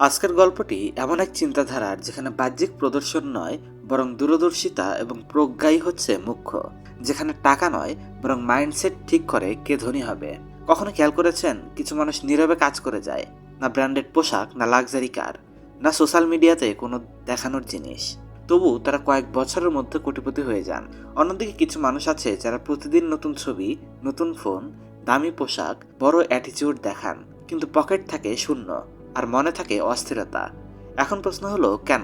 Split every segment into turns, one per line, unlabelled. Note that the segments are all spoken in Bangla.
আজকের গল্পটি এমন এক চিন্তাধারার যেখানে বাহ্যিক প্রদর্শন নয়, বরং দূরদর্শিতা এবং প্রজ্ঞাই হচ্ছে মুখ্য। যেখানে টাকা নয়, বরং মাইন্ডসেট ঠিক করে কে ধনী হবে। কখনো খেয়াল করেছেন? কিছু মানুষ নীরবে কাজ করে যায়, না ব্র্যান্ডেড পোশাক, না লাক্সারি কার, না সোশ্যাল মিডিয়াতে কোনো দেখানোর জিনিস। তবু তারা কয়েক বছরের মধ্যে কোটিপতি হয়ে যান। অন্যদিকে কিছু মানুষ আছে যারা প্রতিদিন নতুন ছবি, নতুন ফোন, দামি পোশাক, বড় অ্যাটিচিউড দেখান, কিন্তু পকেট থাকে শূন্য। আর মনে থাকে অস্থিরতা। এখন প্রশ্ন হলো, কেন?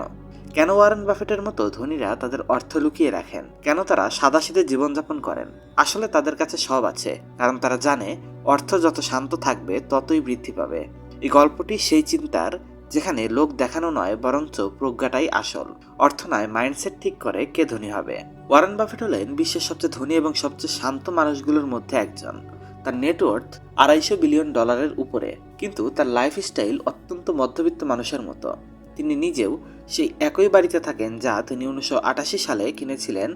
কেন ওয়ারেন বাফেটের মতো ধনীরা তাদের অর্থ লুকিয়ে রাখেন? কেন তারা সাদাসিধে জীবনযাপন করেন? আসলে তাদের কাছে সব আছে, কারণ তারা জানে অর্থ যত শান্ত থাকবে, ততই বৃদ্ধি পাবে। এই গল্পটি সেই চিন্তার, যেখানে লোক দেখানো নয়, বরঞ্চ প্রজ্ঞাটাই আসল। অর্থ নয়, মাইন্ডসেট ঠিক করে কে ধনী হবে। ওয়ারেন বাফেট হলেন বিশ্বের সবচেয়ে ধনী এবং সবচেয়ে শান্ত মানুষগুলোর মধ্যে একজন। তার নেটওয়ার্থ আড়াইশো বিলিয়ন ডলারের উপরে, কিন্তু তার লাইফস্টাইল অত্যন্ত মধ্যবিত্ত মানুষের মতো। তিনি নিজেও সেই একই বাড়িতে থাকেন যা তিনি উনিশশো আটাশি সালে কিনেছিলেন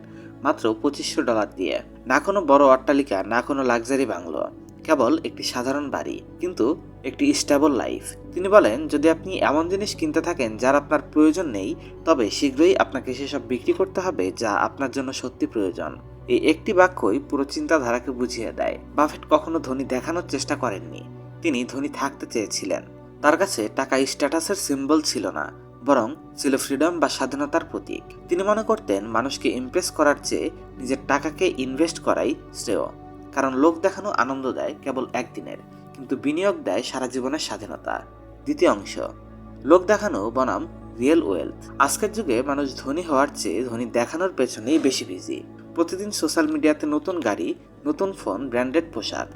মাত্র পঁচিশশো ডলার দিয়ে। না কোনো বড় অট্টালিকা, না কোনো লাক্সারি বাংলো, কেবল একটি সাধারণ বাড়ি, কিন্তু একটি স্টেবল লাইফ তিনি বলেন, যদি আপনি এমন জিনিস কিনতে থাকেন যার আপনার প্রয়োজন নেই, তবে শীঘ্রই আপনাকে সেসব বিক্রি করতে হবে যা আপনার জন্য সত্যি প্রয়োজন। এই একটি বাক্যই পুরো চিন্তাধারাকে বুঝিয়ে দেয়। বাফেট কখনো ধনী দেখানোর চেষ্টা করেননি। তিনি ধনী থাকতে চেয়েছিলেন। তার কাছে টাকা স্ট্যাটাসের সিম্বল ছিল না, বরং ছিল ফ্রিডম বা স্বাধীনতার প্রতীক। তিনি মনে করতেন মানুষকে ইমপ্রেস করার চেয়ে নিজের টাকাকে ইনভেস্ট করাই শ্রেয়। কারণ লোক দেখানো আনন্দ দেয় কেবল একদিনের, কিন্তু বিনিয়োগ দেয় সারা জীবনের স্বাধীনতা। দ্বিতীয় অংশ, লোক দেখানো বনাম রিয়েল ওয়েলথ। আজকের যুগে মানুষ ধনী হওয়ার চেয়ে ধনী দেখানোর পেছনেই বেশি বিজি। প্রতিদিন সোশ্যাল মিডিয়াতে নতুন গাড়ি, নতুন ফোন, ব্র্যান্ডেড পোশাক,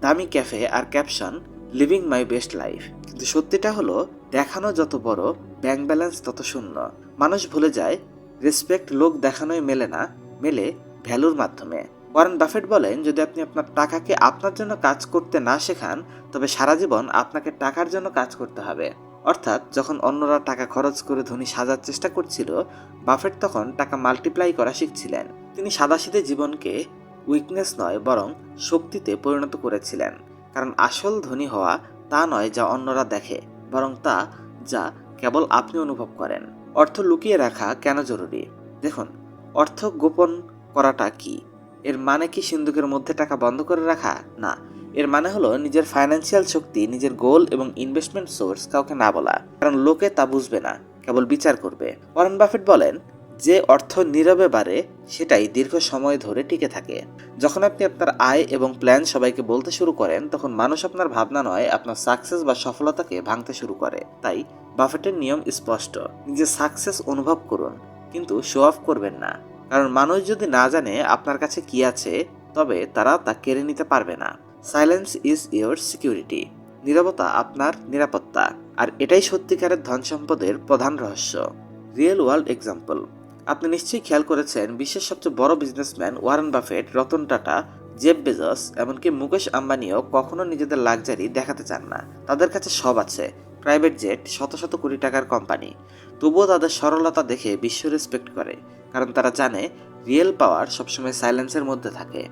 দামি cafe R caption living my best life কিন্তু সত্যিটা হলো, দেখানো যত বড় ব্যাংক ব্যালেন্স তত শূন্য। মানুষ ভুলে যায় রেসপেক্ট লোক দেখানোই মেলে না, মেলে ভ্যালুর মাধ্যমে। ওয়ারেন বাফেট বলেন, যদি আপনি আপনার টাকাকে আপনার জন্য কাজ করতে না শেখান, তবে সারা জীবন আপনাকে টাকার জন্য কাজ করতে হবে। অর্থাৎ, যখন অন্যরা টাকা খরচ করে ধনী সাজার চেষ্টা করছিল, বাফেট তখন টাকা মাল্টিপ্লাই করা শিখছিলেন। তিনি সাদাসিধে জীবনকে উইকনেস নয়, বরং শক্তিতে পরিণত করেছিলেন। কারণ আসল ধনী হওয়া তা নয় যা অন্যরা দেখে, বরং তা যা কেবল আপনি অনুভব করেন। অর্থ লুকিয়ে রাখা কেন জরুরি? দেখুন, অর্থ গোপন করাটা কি? এর মানে কি সিন্ধুকের মধ্যে টাকা বন্ধ করে রাখা? না, এর মানে হলো নিজের ফাইন্যান্সিয়াল শক্তি, নিজের গোল এবং ইনভেস্টমেন্ট সোর্স কাউকে না বলা। কারণ লোকে তা বুঝবে না, কেবল বিচার করবে। ওয়ারেন বাফেট বলেন যে অর্থ নীরবে বাড়ে, সেটাই দীর্ঘ সময় ধরে টিকে থাকে। যখন আপনি আপনার আয় এবং প্ল্যান সবাইকে বলতে শুরু করেন, তখন মানুষ আপনার ভাবনা নয়, আপনার সাকসেস বা সফলতাকে ভাঙতে শুরু করে। তাই বাফেটের নিয়ম স্পষ্ট নিজের সাকসেস অনুভব করুন, কিন্তু শো অফ করবেন না। কারণ মানুষ যদি না জানে আপনার কাছে কি আছে, তবে তারা তা কেড়ে নিতে পারবে না। সাইলেন্স ইজ ইয়োর সিকিউরিটি নিরবতা আপনার নিরাপত্তা, আর এটাই সত্যিকারের ধন সম্পদের প্রধান রহস্য। রিয়েল ওয়ার্ল্ড এক্সাম্পল আপনি নিশ্চয়ই খেয়াল করেছেন, বিশ্বের সবচেয়ে বড় businessman Warren Buffett, Ratan Tata Jeff Bezos, এমনকি মুকেশ আম্বানিও কখনো নিজেদের লাক্সারি দেখাতে চান না। তাদের কাছে সব আছে। প্রাইভেট জেট, শত শত কোটি টাকার কোম্পানি। তবুও তাদের সরলতা দেখে বিশ্ব রেসপেক্ট করে, কারণ তারা জানে, রিয়েল পাওয়ার সবসময় সাইলেন্সের মধ্যে থাকে।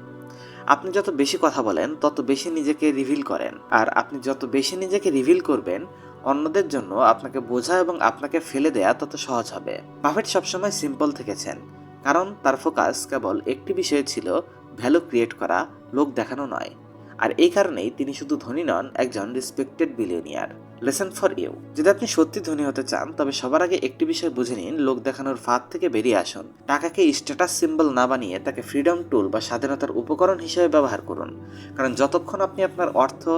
আপনি যত বেশি কথা বলেন, তত বেশি নিজেকে রিভিল করেন। আর আপনি যত বেশি নিজেকে রিভিল করবেন, অন্যদের জন্য আপনাকে বোঝা এবং আপনাকে ফেলে দেয়া তত সহজ হবে। বাফেট সবসময় সিম্পল থেকেছেন, কারণ তার ফোকাস কেবল একটি বিষয় ছিল ভ্যালু ক্রিয়েট করা, লোক দেখানো নয়। আর এই কারণেই তিনি শুধু ধনী নন, একজন respected billionaire lesson for you যদি আপনি সত্যি ধনী হতে চান, তবে সবার আগে একটি বিষয় বুঝে নিন, লোক দেখানোর ফাঁদ থেকে বেরিয়ে আসুন। টাকাকে স্ট্যাটাস সিম্বল না বানিয়ে তাকে ফ্রিডম টুল বা স্বাধীনতার উপকরণ হিসেবে ব্যবহার করুন। কারণ যতক্ষণ আপনি আপনার অর্থ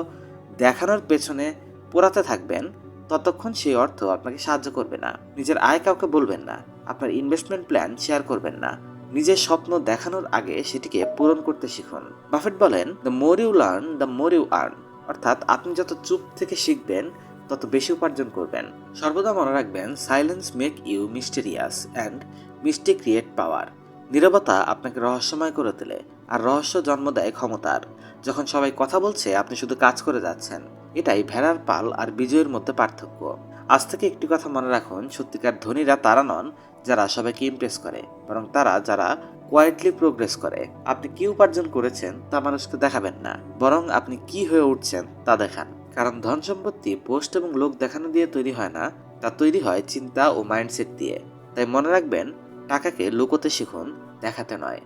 দেখানোর পেছনে পোড়াতে থাকবেন, ততক্ষণ সেই অর্থ আপনাকে সাহায্য করবে না। নিজের আয় কাউকে বলবেন না। আপনার ইনভেস্টমেন্ট প্ল্যান শেয়ার করবেন না। নিজের স্বপ্ন দেখানোর আগে সেটিকে পূরণ করতে শিখুন। বাফেট বলেন the more you learn the more you earn অর্থাৎ আপনি যত চুপ থেকে শিখবেন, তত বেশি উপার্জন করবেন। সর্বদা মনে রাখবেন silence make you mysterious and misty create power নীরবতা আপনাকে রহস্যময় করে তোলে, আর রহস্য জন্ম দেয় ক্ষমতার। যখন সবাই কথা বলছে, আপনি শুধু কাজ করে যাচ্ছেন। এটাই ভেড়ার পাল আর বিজয়ের মধ্যে পার্থক্য। আজ থেকে একটি কথা মনে রাখুন, সত্যিকার ধনীরা তারা নন যারা সবাইকে ইমপ্রেস করে, বরং তারা যারা কোয়াইটলি প্রোগ্রেস করে। আপনি কি উপার্জন করেছেন তা মানুষকে দেখাবেন না, বরং আপনি কি হয়ে উঠছেন তা দেখান। কারণ ধন সম্পত্তি পোস্ট এবং লোক দেখানো দিয়ে তৈরি হয় না, তা তৈরি হয় চিন্তা ও মাইন্ডসেট দিয়ে। তাই মনে রাখবেন, টাকাকে লুকোতে শিখুন, দেখাতে নয়।